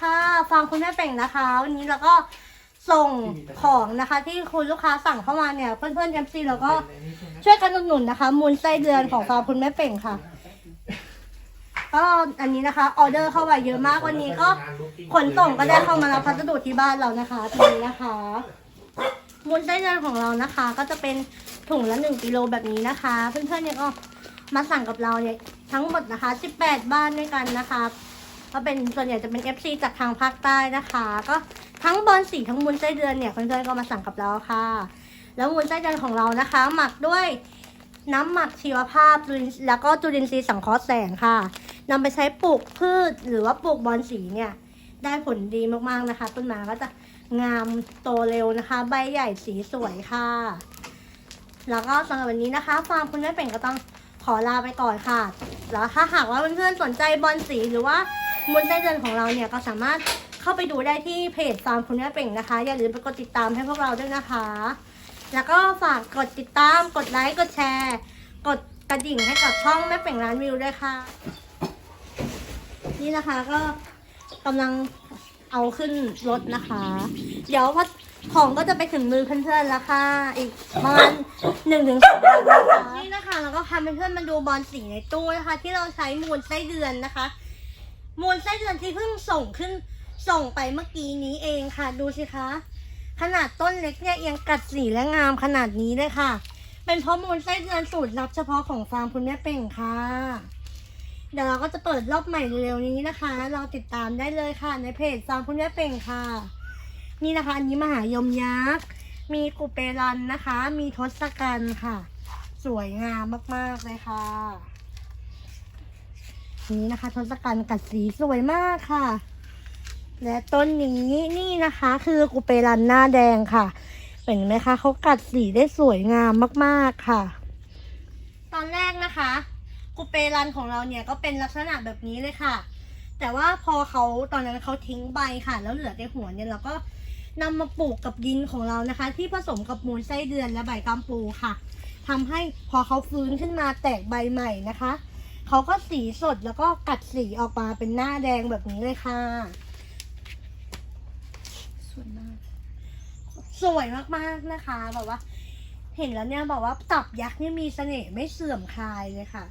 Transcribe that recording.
ค่ะฟังคุณแม่เป่งนะคะ วันนี้เราก็ส่งของนะคะ ที่คุณลูกค้าสั่งเข้ามาเนี่ย เพื่อนๆเอ็มซีแล้วก็ช่วยกันอุดหนุนนะคะ มูลไส้เดือนของฟาร์มคุณแม่เป่งค่ะ ก็อันนี้นะคะออเดอร์เข้ามาเยอะมากวันนี้ก็ขนส่งก็ได้เข้ามารับพัสดุที่บ้านเรานะคะตรงนี้นะคะ มูลไส้เดือนของเรานะคะ ก็จะเป็นถุงละหนึ่งกิโลแบบนี้นะคะ เพื่อนๆเนี่ยก็มาสั่งกับเราเนี่ยทั้งหมดนะคะ 18 บ้านด้วยกันนะคะ ก็เป็นส่วนใหญ่จะเป็น FC จากทางภาคใต้นะคะ ก็ทั้งบอลสีทั้งมูลไส้เดือนเนี่ยเพื่อนๆก็มาสั่งกับเราค่ะ แล้วมูลไส้เดือนของเรานะคะ หมักด้วยน้ำหมักชีวภาพแล้วก็จุลินทรีย์สังเคราะห์แสงค่ะนำไปใช้ปลูกพืชหรือว่าปลูกบอลสีเนี่ยได้ผลดีมากๆนะคะ ต้นไม้ก็จะงามโตเร็วนะคะ ใบใหญ่สีสวยค่ะ แล้วก็สำหรับวันนี้นะคะ ฟาร์มคุณแม่เป่งก็ต้องขอลาไปก่อนค่ะ แล้วถ้าหากว่าเพื่อนๆสนใจบอลสีหรือว่า มูลไส้เดือนของเราเนี่ยก็สามารถเข้าไปดูได้ที่เพจฟาร์มคุณแม่เป่งนะคะ อย่าลืมไปกดติดตามให้พวกเราด้วยนะคะ แล้วก็ฝากกดติดตาม กดไลค์ กดแชร์ กดกระดิ่งให้กับช่องแม่เป่งร้านวิวด้วยค่ะ นี่นะคะก็กำลังเอาขึ้นรถนะคะ เดี๋ยวพอของก็จะไปถึงมือเพื่อนๆแล้วค่ะ อีกประมาณหนึ่งถึงสองวันนะคะนี่นะคะแล้วก็พาเพื่อนๆมาดูบอลสีในตู้นะคะ ที่เราใช้มูลไส้เดือนนะคะ มูลไส้เดือนที่เพิ่งส่งขึ้นส่งไปเมื่อกี้นี้เองค่ะ ดูสิคะ ขนาดต้นเล็กเนี่ยยังกัดสีและงามขนาดนี้เลยค่ะ เป็นเพราะมูลไส้เดือนสูตรลับเฉพาะของฟาร์มคุณแม่เป่งค่ะ เดี๋ยวเราก็จะเปิดรอบใหม่เร็วๆนี้นะคะ เรอติดตามได้เลยค่ะ ในเพจฟาร์มคุณแม่เป่งค่ะ นี่นะคะ อันนี้มหายมยักษ์ มีกุเปรันนะคะ มีทศกัณฐ์ค่ะ สวยงามมากๆเลยค่ะ นี่นะคะทศกัณฐ์กัดสีสวยมากค่ะ และต้นนี้นี่นะคะคือกุเปรันหน้าแดงค่ะ เห็นไหมคะเขากัดสีได้สวยงามมากๆค่ะ ตอนแรกนะคะกุเปรันของเราเนี่ยก็เป็นลักษณะแบบนี้เลยค่ะ แต่ว่าพอเขาตอนนั้นเขาทิ้งใบค่ะ แล้วเหลือแต่หัวเนี่ยเราก็นำมาปลูกกับดินของเรานะคะ ที่ผสมกับมูลไส้เดือนและใบกำปูค่ะทำให้พอเขาฟื้นขึ้นมาแตกใบใหม่นะคะ เขาก็สีสดแล้วก็กัดสีออกมาเป็นหน้าแดงแบบนี้เลยค่ะ สวยมาก สวยมากๆนะคะแบบว่า เห็นแล้วเนี่ยบอกว่าตับยักษ์เนี่ยมีเสน่ห์ไม่เสื่อมคลายเลยค่ะ